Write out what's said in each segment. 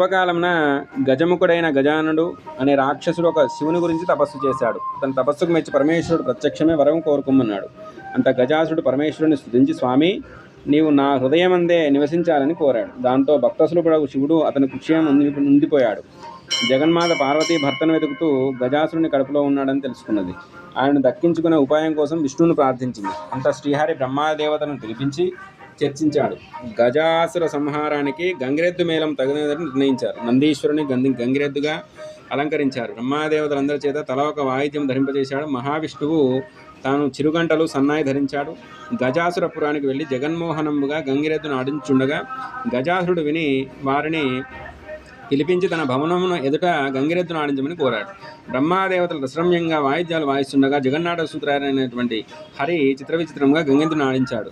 పూర్వకాలమున గజముఖుడైన గజానుడు అనే రాక్షసుడు ఒక శివుని గురించి తపస్సు చేశాడు. తన తపస్సుకు మెచ్చి పరమేశ్వరుడు ప్రత్యక్షమే వరం కోరుకోమన్నాడు అంత గజాసుడు పరమేశ్వరుని స్థుతించి స్వామి నీవు నా హృదయమందే నివసించాలని కోరాడు. దాంతో భక్తసులుపడకు శివుడు అతని కుక్షయం ఉండిపోయాడు. జగన్మాత పార్వతి భర్తను వెతుకుతూ గజాసురుని కడుపులో ఉన్నాడని తెలుసుకున్నది. ఆయనను దక్కించుకునే ఉపాయం కోసం విష్ణువును ప్రార్థించింది. అంత శ్రీహరి బ్రహ్మాదేవతను పిలిపించి చర్చించాడు. గజాసుర సంహారానికి గంగిరెద్దు మేళం తగినదని నిర్ణయించారు. నందీశ్వరుని గంది గంగిరెద్దుగా అలంకరించారు. బ్రహ్మాదేవతలందరి చేత తల ఒక వాయిద్యం ధరింపజేశాడు. మహావిష్ణువు తాను చిరుగంటలు సన్నాయి ధరించాడు. గజాసురపురానికి వెళ్ళి జగన్మోహనముగా గంగిరెద్దును ఆడించుండగా గజాసురుడు విని వారిని పిలిపించి తన భవనమును ఎదుట గంగిరెద్దును ఆడించమని కోరాడు. బ్రహ్మాదేవతలు రసరమ్యంగా వాయిద్యాలు వాయిస్తుండగా జగన్నాట సూత్రారైనటువంటి హరి చిత్ర విచిత్రంగా గంగిరెద్దును ఆడించాడు.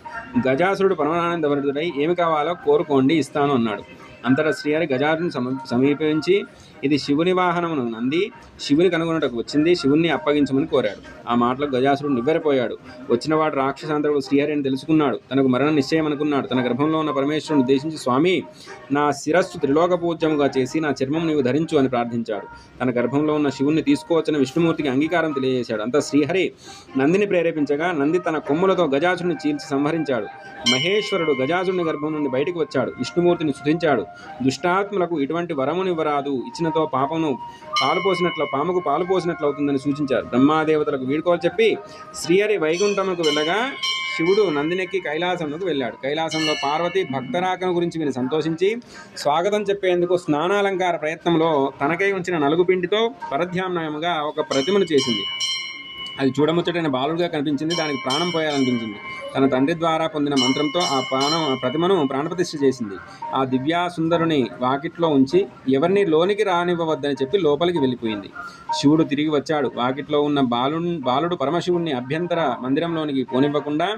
గజాసురుడు పరమానందభరితుడై ఏమి కావాలో కోరుకోండి ఇస్తాను అన్నాడు. అంతటా శ్రీహరి గజాసురుని సమ సమీపించి ఇది శివుని వాహనమును నంది శివుని కనుగొనటకు వచ్చింది శివుణ్ణి అప్పగించమని కోరాడు. ఆ మాటలకు గజాసురుడు నివ్వెరపోయాడు. వచ్చినవాడు రాక్షసాంతరుడు శ్రీహరిని తెలుసుకున్నాడు. తనకు మరణ నిశ్చయం అనుకున్నాడు తన గర్భంలో ఉన్న పరమేశ్వరుని ఉద్దేశించి స్వామి నా శిరస్సు త్రిలోక పూజ్యముగా చేసి నా చర్మం నీవు ధరించు అని ప్రార్థించాడు. తన గర్భంలో ఉన్న శివుణ్ణి తీసుకోవచ్చని విష్ణుమూర్తికి అంగీకారం తెలియజేశాడు. అంత శ్రీహరి నందిని ప్రేరేపించగా నంది తన కొమ్ములతో గజాసుని చీల్చి సంహరించాడు. మహేశ్వరుడు గజాసుని గర్భం నుండి బయటికి వచ్చాడు. విష్ణుమూర్తిని స్థుతించాడు దుష్టాత్మలకు ఇటువంటి వరమునివ్వరాదు ఇచ్చినతో పాపమును పాలుపోసినట్లు పాముకు పాలుపోసినట్లు అవుతుందని సూచించారు. బ్రహ్మాదేవతలకు వీడుకోవాలి చెప్పి శ్రీహరి వైకుంఠముకు వెళ్ళగా శివుడు నందినెక్కి కైలాసంలోకి వెళ్ళాడు. కైలాసంలో పార్వతి భక్తరాకను గురించి విని సంతోషించి స్వాగతం చెప్పేందుకు స్నానాలంకార ప్రయత్నంలో తనకై ఉంచిన నలుగు పిండితో పరధ్యామ్నాయముగా ఒక ప్రతిమను చేసింది. అది చూడముచ్చటైన బాలుడిగా కనిపించింది దానికి ప్రాణం పోయాలనిపించింది. తన తండ్రి ద్వారా పొందిన మంత్రంతో ఆ ప్రాణం ప్రతిమను ప్రాణప్రతిష్ఠ చేసింది. ఆ దివ్యా సుందరుని వాకిట్లో ఉంచి ఎవరిని లోనికి రానివ్వవద్దని చెప్పి లోపలికి వెళ్ళిపోయింది. శివుడు తిరిగి వచ్చాడు. వాకిట్లో ఉన్న బాలు బాలుడు పరమశివుణ్ణి అభ్యంతర మందిరంలోనికి పోనివ్వకుండా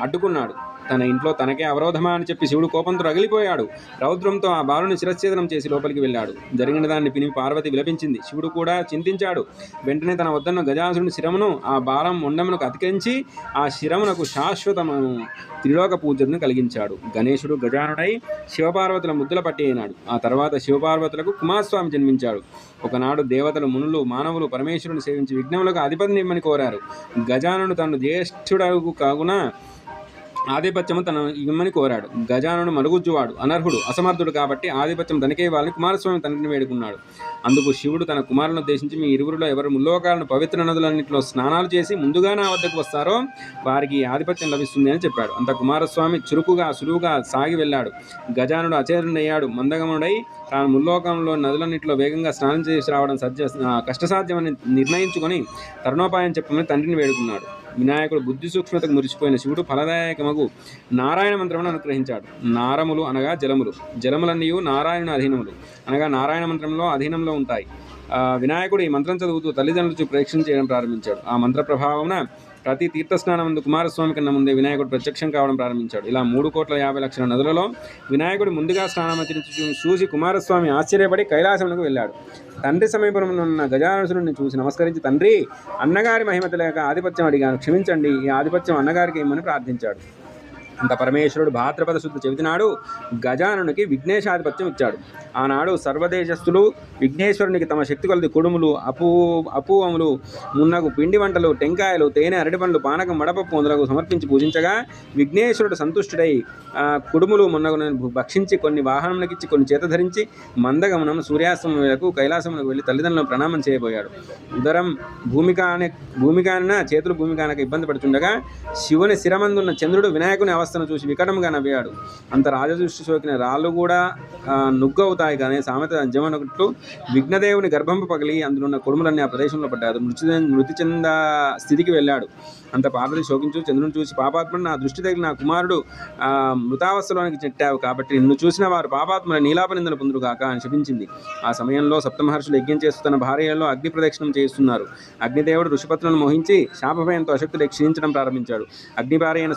అడ్డుకున్నాడు. తన ఇంట్లో తనకే అవరోధమా అని చెప్పి శివుడు కోపంతో రగిలిపోయాడు. రౌద్రంతో ఆ బాలుని శిరచ్ఛేదనం చేసి లోపలికి వెళ్ళాడు. జరిగిన దాన్ని పిని పార్వతి విలపించింది. శివుడు కూడా చింతించాడు. వెంటనే తన వద్దన్న గజాసురుని శిరమును ఆ బాలం ముండమునకు అతికించి ఆ శిరమునకు శాశ్వతము త్రిలోక పూజను కలిగించాడు. గణేశుడు గజానుడై శివపార్వతుల ముద్దుల పట్టి అయినాడు. ఆ తర్వాత శివపార్వతులకు కుమారస్వామి జన్మించాడు. ఒకనాడు దేవతలు మునులు మానవులు పరమేశ్వరుని సేవించి విఘ్నములకు అధిపతిని ఇమ్మని కోరారు. గజానుడు తను జ్యేష్ఠుడకు కాగున ఆధిపత్యము తన ఇమ్మని కోరాడు. గజానుడు మరుగుజ్జువాడు అనర్హుడు అసమర్థుడు కాబట్టి ఆధిపత్యం తనకే ఇవ్వాలని కుమారస్వామి తండ్రిని వేడుకున్నాడు. అందుకు శివుడు తన కుమారులను ఉద్దేశించి మీ ఇరువురిలో ఎవరు ముల్లోకాలను పవిత్ర నదులన్నింటిలో స్నానాలు చేసి ముందుగా నా వద్దకు వస్తారో వారికి ఆధిపత్యం లభిస్తుంది అని చెప్పాడు. అంత కుమారస్వామి చురుకుగా సులువుగా సాగి వెళ్ళాడు. గజానుడు అచేరుడయ్యాడు మందగముడై తాను ముల్లోకంలో నదులన్నింటిలో వేగంగా స్నానం చేసి రావడం సజ్జ కష్టసాధ్యమని నిర్ణయించుకొని తరుణోపాయం చెప్పమని తండ్రిని వేడుకున్నాడు. వినాయకుడు బుద్ధి సూక్ష్మతకు మురిసిపోయిన శివుడు ఫలదాయకమగు నారాయణ మంత్రమును అనుగ్రహించాడు. నారములు అనగా జలములు. జలములన్నీ నారాయణ అధీనములు. అనగా నారాయణ మంత్రంలో అధీనంలో ఉంటాయి. వినాయకుడు ఈ మంత్రం చదువుతూ తల్లిదండ్రులు ప్రేక్షణ చేయడం ప్రారంభించాడు. ఆ మంత్ర ప్రభావమున ప్రతి తీర్థస్నానం ముందు కుమారస్వామి కన్నా ముందే వినాయకుడు ప్రత్యక్షం కావడం ప్రారంభించాడు. ఇలా మూడు కోట్ల యాభై లక్షల నదులలో వినాయకుడు ముందుగా స్నానమచరించి చూసి కుమారస్వామి ఆశ్చర్యపడి కైలాసమునకు వెళ్ళాడు. తండ్రి సమీపంలో ఉన్న గజానసురుని చూసి నమస్కరించి తండ్రి అన్నగారి మహిమత లేక ఆధిపత్యం అడిగాను. క్షమించండి ఈ ఆధిపత్యం అన్నగారికి ఇమ్మని ప్రార్థించాడు. అంత పరమేశ్వరుడు భాద్రపద శుద్ధ చవితి నాడు గజానునికి విఘ్నేశాధిపత్యం ఇచ్చాడు. ఆనాడు సర్వదేశస్థులు విఘ్నేశ్వరునికి తమ శక్తి కొలది కుడుములు అపూ అపూవములు మున్నగు పిండి వంటలు టెంకాయలు తేనె అరటిపండ్లు పానకం మడపప్పు మొదలగు సమర్పించి పూజించగా విఘ్నేశ్వరుడు సంతుష్టుడై ఆ, కుడుములు మున్నగు భక్షించి కొన్ని వాహనములకిచ్చి కొన్ని చేత ధరించి మందగమనం సూర్యాస్తమం కైలాసములకు వెళ్ళి తల్లిదండ్రులను ప్రణామం చేయబోయాడు. ఉదరం భూమికాన భూమికాన చేతులు భూమికానక ఇబ్బంది పడుతుండగా శివుని శిరమందున్న చంద్రుడు వినాయకుని అవస్థను చూసి వికటంగా నవ్వాడు. అంత రాజదృష్టి సోకిన రాళ్ళు కూడా నుగ్గవుతాయి కానీ సామెత అంజమనట్లు విఘ్నదేవుని గర్భంపు పగిలి అందులో కుడుములన్నీ ఆ ప్రదేశంలో పడ్డాడు మృతి మృతి చెంద స్థితికి వెళ్ళాడు. అంత పార్వతి శోకించు చంద్రుని చూసి పాపాత్మని నా దృష్టి తగిలి నా కుమారుడు ఆ, మృతావస్థలోనికి చెట్టావు కాబట్టి నిన్ను చూసిన వారు పాపాత్ముల నీలాపనిందలు పొందురు కాక అని శపించింది. ఆ సమయంలో సప్తమహర్షులు యజ్ఞం చేస్తూ తన భార్యలో అగ్ని ప్రదక్షిణం చేస్తున్నారు అగ్నిదేవుడు ఋషిపత్రులను మోహించి శాపభయంతో అశక్తులు క్షీణించడం ప్రారంభించాడు. అగ్ని భార్య అయిన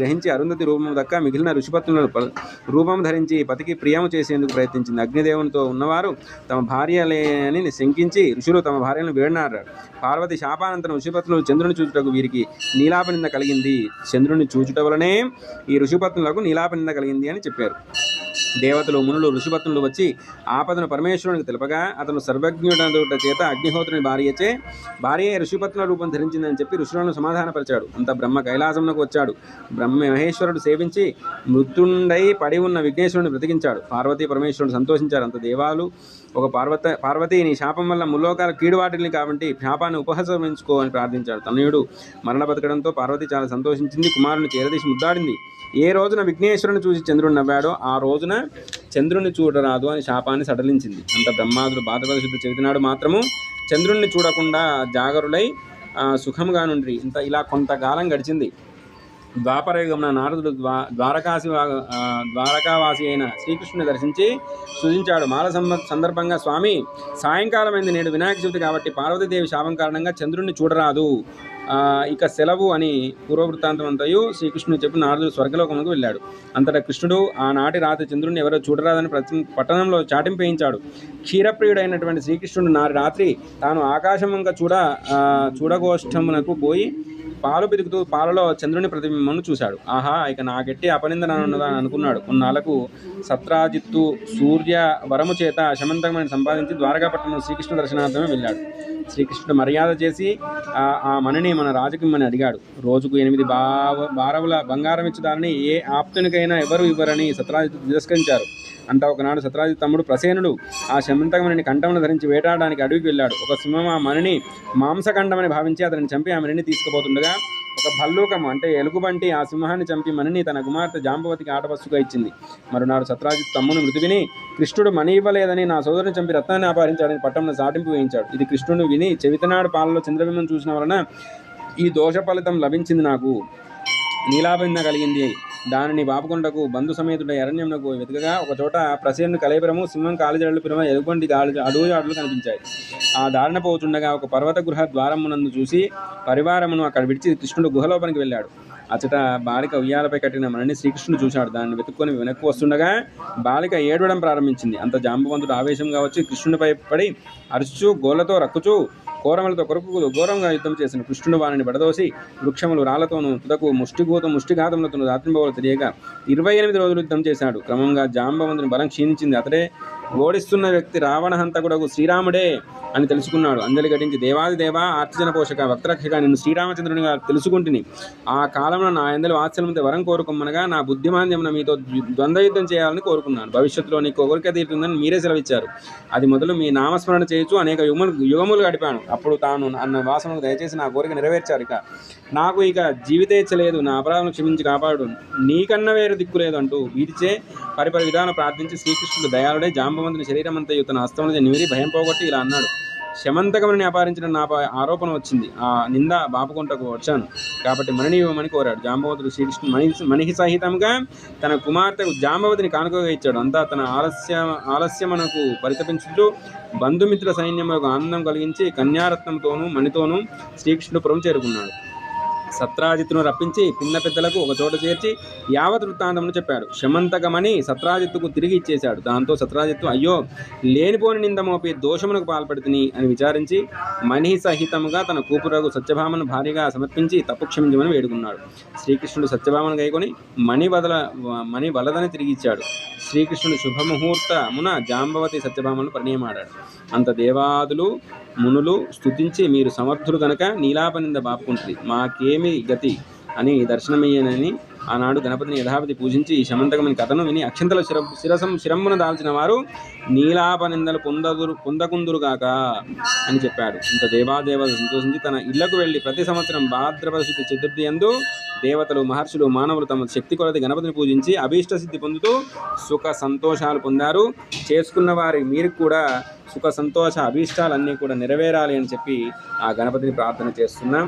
గ్రహించి అరుంధతి రూపం దక్క మిగిలిన ఋషిపత్నులను ప- రూపం ధరించి పతికి ప్రియము చేసేందుకు ప్రయత్నించింది. అగ్నిదేవునితో ఉన్నవారు తమ భార్యలేని శంకించి ఋషులు తమ భార్యను వేడినారు పార్వతి శాపానంతరం ఋషిపత్నులు చంద్రుని చూచుటకు వీరికి నీలాపనింద కలిగింది. చంద్రుని చూచుట వలనే ఈ ఋషిపత్నులకు నీలాపనింద కలిగింది అని చెప్పారు. దేవతలు మునులు ఋషిపత్నులు వచ్చి ఆపదను పరమేశ్వరునికి తెలుపగా అతను సర్వజ్ఞుడ చేత అగ్నిహోత్రుని భార్యచే భార్య ఋషిపత్నుల రూపం ధరించిందని చెప్పి ఋషులను సమాధానపరిచాడు. అంత బ్రహ్మ కైలాసంలోకి వచ్చాడు. బ్రహ్మ మహేశ్వరుడు సేవించి మృత్యుండై పడి ఉన్న విఘ్నేశ్వరుని బ్రతికించాడు. పార్వతీ పరమేశ్వరుడు సంతోషించారు. అంత దేవాలు ఒక పార్వత పార్వతి నీ శాపం వల్ల ముల్లోకాల కీడువాటిని కాబట్టి శాపాన్ని ఉపహసించుకో అని ప్రార్థించాడు. తనయుడు మరణ బతకడంతో పార్వతి చాలా సంతోషించింది. కుమారుని చేరదీసి ముద్దాడింది. ఏ రోజున విఘ్నేశ్వరుని చూసి చంద్రుడు నవ్వాడో ఆ రోజున చంద్రుణ్ణి చూడరాదు అని శాపాన్ని సడలించింది. అంత బ్రహ్మాదుడు బాధపరిశుద్ధి చెబుతున్నాడు మాత్రము. చంద్రుణ్ణి చూడకుండా జాగరులై సుఖంగా నుండి ఇంత ఇలా కొంతకాలం గడిచింది. ద్వాపరయుగమున నారదుడు ద్వా ద్వారకాసి వా- ద్వారకావాసి అయిన శ్రీకృష్ణుని దర్శించి సృజించాడు. మాల సందర్భంగా స్వామి సాయంకాలం నేడు వినాయక చవితి కాబట్టి పార్వతీదేవి శాపం కారణంగా చంద్రుణ్ణి చూడరాదు. ఇక సెలవు అని పూర్వవృత్తాంతం అంతయు శ్రీకృష్ణుడు చెప్పి నారదుడు స్వర్గలోకములకు వెళ్ళాడు. అంతటా కృష్ణుడు ఆనాటి రాత్రి చంద్రుడిని ఎవరో చూడరాదని ప్రతి పట్టణంలో చాటింపేయించాడు క్షీరప్రియుడైనటువంటి శ్రీకృష్ణుడు నాటి రాత్రి తాను ఆకాశం ఇంకా చూడ చూడగోష్ఠమునకు పోయి పాలు పితుకుతూ పాలలో చంద్రుని ప్రతిబింబమును చూశాడు. ఆహా ఇక నాకెట్టి అపనిందన ఉన్నదని అనుకున్నాడు. కొన్నాళ్ళకు సత్రాజిత్తు సూర్య వరము చేత శమంతకమని సంపాదించి ద్వారకాపట్నం శ్రీకృష్ణ దర్శనార్థమే వెళ్ళాడు. శ్రీకృష్ణుడు మర్యాద చేసి ఆ మనని మన రాజుకిమ్మని అడిగాడు. రోజుకు ఎనిమిది బావ బారవుల బంగారం ఇచ్చేదాన్ని ఏ ఆప్తునికైనా ఎవరు ఇవ్వరని సత్రాజిత్తు తిరస్కరించారు. అంట ఒకనాడు సత్రాజిత్ తమ్ముడు ప్రసేనుడు ఆ శమంతకమణిని కంఠమును ధరించి వేటాడడానికి అడవికి వెళ్ళాడు. ఒక సింహం ఆ మణిని మాంసఖండమని భావించి అతనిని చంపి ఆ మణిని తీసుకుపోతుండగా ఒక భల్లూకము అంటే ఎలుగుబంటి ఆ సింహాన్ని చంపి మణిని తన కుమార్తె జాంబవతికి ఆటవస్తుగా ఇచ్చింది. మరునాడు సత్రాజిత్ తమ్ముని మృతి విని కృష్ణుడు మణి ఇవ్వలేదని నా సోదరుని చంపి రత్నాన్ని అపహరించాడని పట్టణంలో సాటింపు వేయించాడు. ఇది కృష్ణుడు విని చెవితనాడు పాలలో చంద్రబింబం చూసిన వలన ఈ దోష ఫలితం లభించింది నాకు. నీలాభింద కలిగింది. దానిని బాపుకొండకు బంధు సమేతుడ అరణ్యమునకు వెతుకగా ఒక చోట ప్రసేనుడు సింహం కాలిజడలు పిరమ ఎలుగుబంటి గాలి అడుగుజాడులు కనిపించాయి. ఆ దారిన పోతుండగా ఒక పర్వత గృహ ద్వారమునందు చూసి పరివారమును అక్కడ విడిచి కృష్ణుడు గుహలోపలికి వెళ్ళాడు. అచట బాలిక ఉయ్యాలపై కట్టిన మనని శ్రీకృష్ణుడు చూశాడు. దాన్ని వెతుక్కొని వెనక్కు వస్తుండగా బాలిక ఏడవడం ప్రారంభించింది. అంత జాంబవంతుడు ఆవేశంగా వచ్చి కృష్ణుడిపై పడి అరుచు గోళ్ళతో రక్కుచూ కోరములతో కొరకు ఘోరంగా యుద్ధం చేసిన కృష్ణుడు వారిని బడదోసి వృక్షములు రాళ్ళతోనూ తుదకు ముష్టిగూత ముష్టిఘాతములతోనూ రాత్రింబవలు తెలియగా ఇరవై ఎనిమిది రోజులు యుద్ధం చేశాడు. క్రమంగా జాంబవంతుని బలం క్షీణించింది అతడే. ఓడిస్తున్న వ్యక్తి రావణ హంతకుడకు శ్రీరాముడే అని తెలుసుకున్నాడు. అంజలి ఘటించి దేవాది దేవా ఆర్చజన పోషక భక్తరక్షక నిన్ను శ్రీరామచంద్రునిగా తెలుసుకుంటుని. ఆ కాలంలో నా ఎందలు వాత్సల్యంతో వరం కోరుకోమనగా నా బుద్ధిమాంద్యమున మీతో ద్వంద్వయుద్ధం చేయాలని కోరుకున్నాను. భవిష్యత్తులో నీకు కోరిక తీరుతుందని మీరే సెలవిచ్చారు. అది మొదలు మీ నామస్మరణ చేయొచ్చు అనేక యుగములు యుగములు గడిపాను. అప్పుడు తాను అన్న వాసనకు దయచేసి నా కోరిక నెరవేర్చారు ఇక. నాకు ఇక జీవితేచ్చలేదు నా అపరాధం క్షమించి కాపాడు. నీకన్నా వేరు దిక్కు లేదు అంటూ వీరిచే పరిపరి విధానం ప్రార్థించి శ్రీకృష్ణుడు దయాళుడే జాంబవంతుని శరీరం అంతయు తన హస్తములతో నిమిరి భయం పోగొట్టి ఇలా అన్నాడు. శమంతకముని అపహరించిన నా ఆరోపణ వచ్చింది. ఆ నింద బాపుకుంటకు వచ్చాను. కాబట్టి మణిని ఇవ్వమని కోరాడు. జాంబవతుడు శ్రీకృష్ణుడు మణి మణి సహితంగా తన కుమార్తెకు జాంబవతిని కానుకగా ఇచ్చాడు. అంతా తన ఆలస్య ఆలస్యమనకు పరితపించుతూ బంధుమిత్ర సైన్యములకు ఆనందం కలిగించి కన్యారత్నంతోనూ మణితోనూ శ్రీకృష్ణుడు పురం చేరుకున్నాడు. సత్రాజిత్తును రప్పించి పిన్న పెద్దలకు ఒక చోట చేర్చి యావత్ వృత్తాంతమును చెప్పాడు. శమంతకమని సత్రాజిత్తుకు తిరిగి ఇచ్చేశాడు. దాంతో సత్రాజిత్తు అయ్యో లేనిపోని నింద మోపి దోషమునకు పాల్పడుతుని అని విచారించి మణి సహితముగా తన కూపురగు సత్యభామను భారీగా సమర్పించి తప్పు క్షమించమని వేడుకున్నాడు. శ్రీకృష్ణుడు సత్యభామను గైకొని మణి వదల మణి వలదని తిరిగి ఇచ్చాడు. శ్రీకృష్ణుడు శుభముహూర్తమున జాంబవతి సత్యభామను పరిణయమాడాడు. అంత దేవాదులు మునులు స్తుతించి మీరు సమర్థులు గనక నీలాపనింద బాపుకుంటుంది మాకేమి గతి అని దర్శనమయ్యనని ఆనాడు గణపతిని యథాపతి పూజించి ఈ శమంతకమైన కథను విని అక్షంతల శిర శిరసం శిరమ్మున దాల్చిన వారు నీలాపనిందలు పొందదురు పొందకుందురుగాక అని చెప్పాడు. ఇంత దేవాదేవత సంతోషించి తన ఇళ్ళకు వెళ్ళి ప్రతి సంవత్సరం భాద్రపద శుద్ధి చతుర్థి యందు దేవతలు మహర్షులు మానవులు తమ శక్తి కొలది గణపతిని పూజించి అభీష్ట సిద్ధి పొందుతూ సుఖ సంతోషాలు పొందారు. చేసుకున్న వారి మీరు కూడా సుఖ సంతోష అభీష్టాలన్నీ కూడా నెరవేరాలి అని చెప్పి ఆ గణపతిని ప్రార్థన చేస్తున్నాం.